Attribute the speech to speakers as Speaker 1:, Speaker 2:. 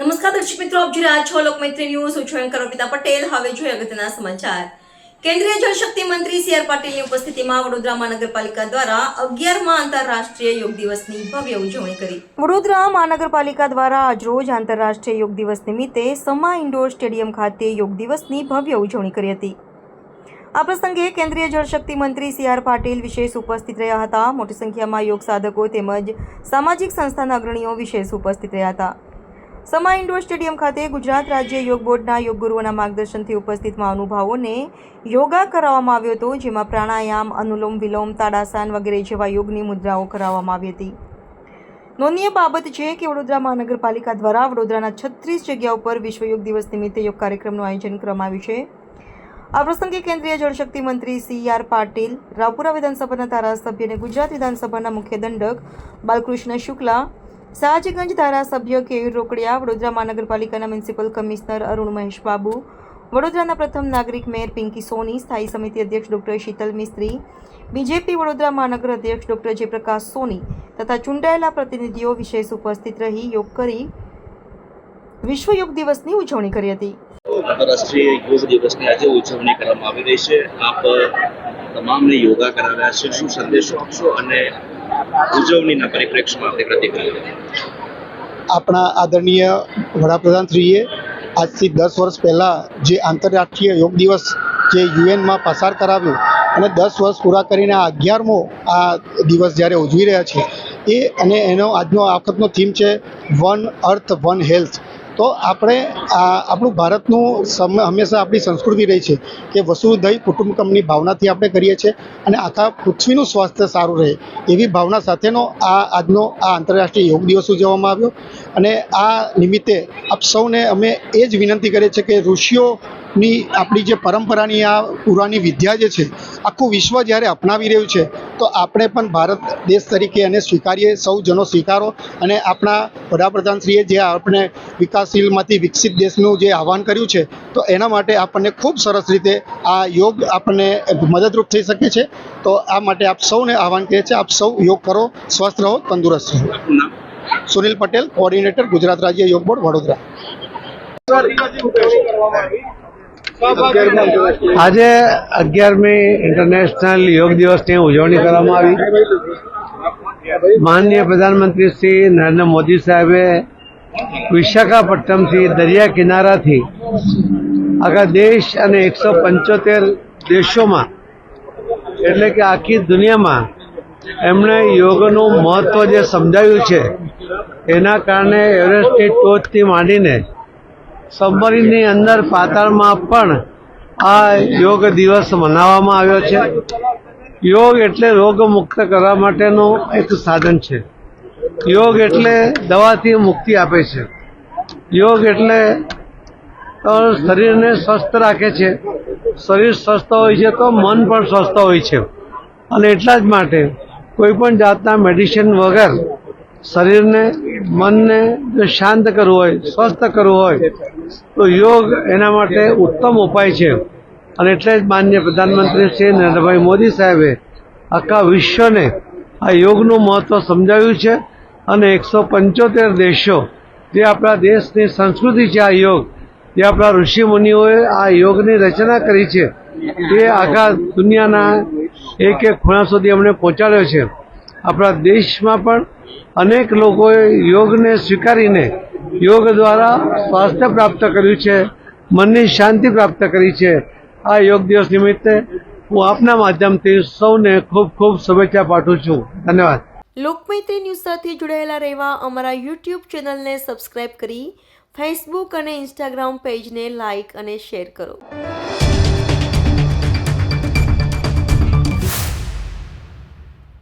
Speaker 1: નમસ્કાર દર્શક મિત્રો, આપ જોઈ રહ્યા છો લોકમૈત્રી ન્યૂઝ. હું છું એન્કર અર્પિતા પટેલ. હવે જોઈએ અગત્યના સમાચાર. કેન્દ્રીય જળશક્તિ મંત્રી સી આર પાટીલની ઉપસ્થિતિમાં વડોદરા મહાનગરપાલિકા દ્વારા અગિયારમાં આંતરરાષ્ટ્રીય યોગ દિવસની ભવ્ય ઉજવણી કરી. વડોદરા મહાનગરપાલિકા દ્વારા આજરોજ આંતરરાષ્ટ્રીય યોગ દિવસ નિમિત્તે સમા ઇન્ડોર સ્ટેડિયમ ખાતે યોગ દિવસની ભવ્ય ઉજવણી કરી હતી. આ પ્રસંગે કેન્દ્રીય જળશક્તિ મંત્રી સી આર પાટીલ વિશેષ ઉપસ્થિત રહ્યા હતા. મોટી સંખ્યામાં યોગ સાધકો તેમજ સામાજિક સંસ્થાના અગ્રણીઓ વિશેષ ઉપસ્થિત રહ્યા હતા. સમા ઇન્ડોર સ્ટેડિયમ ખાતે ગુજરાત રાજ્ય યોગ બોર્ડના યોગ ગુરુઓના માર્ગદર્શનથી ઉપસ્થિત મહાનુભાવોને યોગા કરાવવામાં આવ્યો હતો, જેમાં પ્રાણાયામ, અનુલોમ વિલોમ, તાડાસાન વગેરે જેવા યોગની મુદ્રાઓ કરાવવામાં આવી હતી. નોંધનીય બાબત છે કે વડોદરા મહાનગરપાલિકા દ્વારા વડોદરાના છત્રીસ જગ્યા ઉપર વિશ્વ યોગ દિવસ નિમિત્તે યોગ કાર્યક્રમનું આયોજન કરવામાં આવ્યું છે. આ પ્રસંગે કેન્દ્રીય જળશક્તિ મંત્રી સી આર પાટીલ, રાવપુરા વિધાનસભાના ધારાસભ્ય અને ગુજરાત વિધાનસભાના મુખ્ય દંડક બાલકૃષ્ણ શુક્લા સયાજીગંજ ધારાસભ્ય કેયુર રોકડિયા, વડોદરા મહાનગરપાલિકાના મ્યુનિસિપલ કમિશનર અરુણ મહેશ બાબુ વડોદરાના પ્રથમ નાગરિક મેયર પિંકી સોની, સ્થાયી સમિતિ અધ્યક્ષ ડોક્ટર શીતલ મિસ્ત્રી, બીજેપી વડોદરા મહાનગર અધ્યક્ષ ડોક્ટર જયપ્રકાશ સોની તથા ચૂંટાયેલા પ્રતિનિધિઓ વિશેષ ઉપસ્થિત રહી, યોગ કરી વિશ્વ યોગ દિવસની ઉજવણી કરી હતી.
Speaker 2: આંતરરાષ્ટ્રીય યોગ દિવસની આજે ઉજવણી કરવામાં આવી રહી છે. આપ તમામને યોગા કરાવ્યા છે. શું સંદેશો આપશો અને ઉજવણીના પરિપ્રેક્ષમાં આપણે પ્રતિક્રિયા?
Speaker 3: આપણા આદરણીય વડાપ્રધાનશ્રીએ આજથી દસ વર્ષ પહેલાં જે આંતરરાષ્ટ્રીય યોગ દિવસ જે યુએનમાં પસાર કરાવ્યો અને દસ વર્ષ પૂરા કરીને આ અગિયારમો આ દિવસ જ્યારે ઉજવી રહ્યા છે એ અને એનો આજનો આ વખતનો થીમ છે વન અર્થ વન હેલ્થ. તો આપણે આ આપણું ભારતનું સમ, હંમેશા આપણી સંસ્કૃતિ રહી છે કે વસુધૈવ કુટુંબકમની ભાવનાથી આપણે કરીએ છીએ અને આખા પૃથ્વીનું સ્વાસ્થ્ય સારું રહે એવી ભાવના સાથેનો આ આજનો આ આંતરરાષ્ટ્રીય યોગ દિવસ ઉજવવામાં આવ્યો. અને આ નિમિત્તે આપ સૌને અમે એ જ વિનંતી કરીએ છીએ કે ઋષિઓની આપણી જે પરંપરાની આ પુરાની વિદ્યા જે છે આખું વિશ્વ જ્યારે અપનાવી રહ્યું છે તો આપણે પણ ભારત દેશ તરીકે એને સ્વીકારીએ સૌ જનો સ્વીકારો અને આપણા વડાપ્રધાનશ્રીએ જે આપણે વિકાસશીલમાંથી વિકસિત દેશનું જે આહવાન કર્યું છે તો એના માટે આપણને ખૂબ સરસ રીતે આ યોગ આપણને મદદરૂપ થઈ શકે છે. તો આ માટે આપ સૌને આહવાન કરીએ છીએ આપ સૌ યોગ કરો સ્વસ્થ રહો તંદુરસ્ત રહો. સુનિલ પટેલ કોઓર્ડિનેટર ગુજરાત રાજ્ય યોગ બોર્ડ વડોદરા.
Speaker 4: આજે અગિયારમી ઇન્ટરનેશનલ યોગ દિવસની ઉજવણી કરવામાં આવી. માનનીય પ્રધાનમંત્રી શ્રી નરેન્દ્ર મોદી સાહેબે વિશાખાપટ્ટનમથી દરિયા કિનારાથી આખા દેશ અને એકસો પંચોતેર દેશોમાં, એટલે કે આખી દુનિયામાં એમણે યોગનું મહત્વ જે સમજાવ્યું છે, એના કારણે એવરેસ્ટની ટોચથી માંડીને સબમરીનની અંદર પાતાળમાં પણ આ યોગ દિવસ મનાવવામાં આવ્યો છે. યોગ એટલે રોગ મુક્ત કરવા માટેનું એક સાધન છે. યોગ એટલે દવાથી મુક્તિ આપે છે. યોગ એટલે શરીરને સ્વસ્થ રાખે છે. શરીર સ્વસ્થ હોય છે તો મન પણ સ્વસ્થ હોય છે. અને એટલા જ માટે કોઈ પણ જાતના મેડિસિન વગર શરીરને, મનને જો શાંત કરવું હોય, સ્વસ્થ કરવું હોય, તો યોગ એના માટે ઉત્તમ ઉપાય છે. અને એટલે જ માન્ય પ્રધાનમંત્રી શ્રી નરેન્દ્રભાઈ મોદી સાહેબે આખા વિશ્વને આ યોગનું મહત્વ સમજાવ્યું છે. અને એકસો પંચોતેર દેશો જે આપણા દેશની સંસ્કૃતિ છે આ યોગ, જે આપણા ઋષિ મુનિઓએ આ યોગની રચના કરી છે, તે આખા દુનિયાના એક એક ખૂણા સુધી અમને પહોંચાડ્યો છે. આપણા દેશમાં પણ અનેક લોકોએ યોગને સ્વીકારીને યોગ દ્વારા સ્વાસ્થ્ય પ્રાપ્ત કર્યું છે, મનની શાંતિ પ્રાપ્ત કરી છે. આ યોગ દિવસ નિમિત્તે હું આપના માધ્યમથી સૌને ખૂબ ખૂબ શુભેચ્છા પાઠવું છું. ધન્યવાદ.
Speaker 1: લોકમૈત્રી ન્યૂઝ સાથે જોડાયેલા રહેવા અમારા યુટ્યુબ ચેનલને સબસ્ક્રાઇબ કરી, ફેસબુક અને ઇન્સ્ટાગ્રામ પેજને લાઇક અને શેર કરો.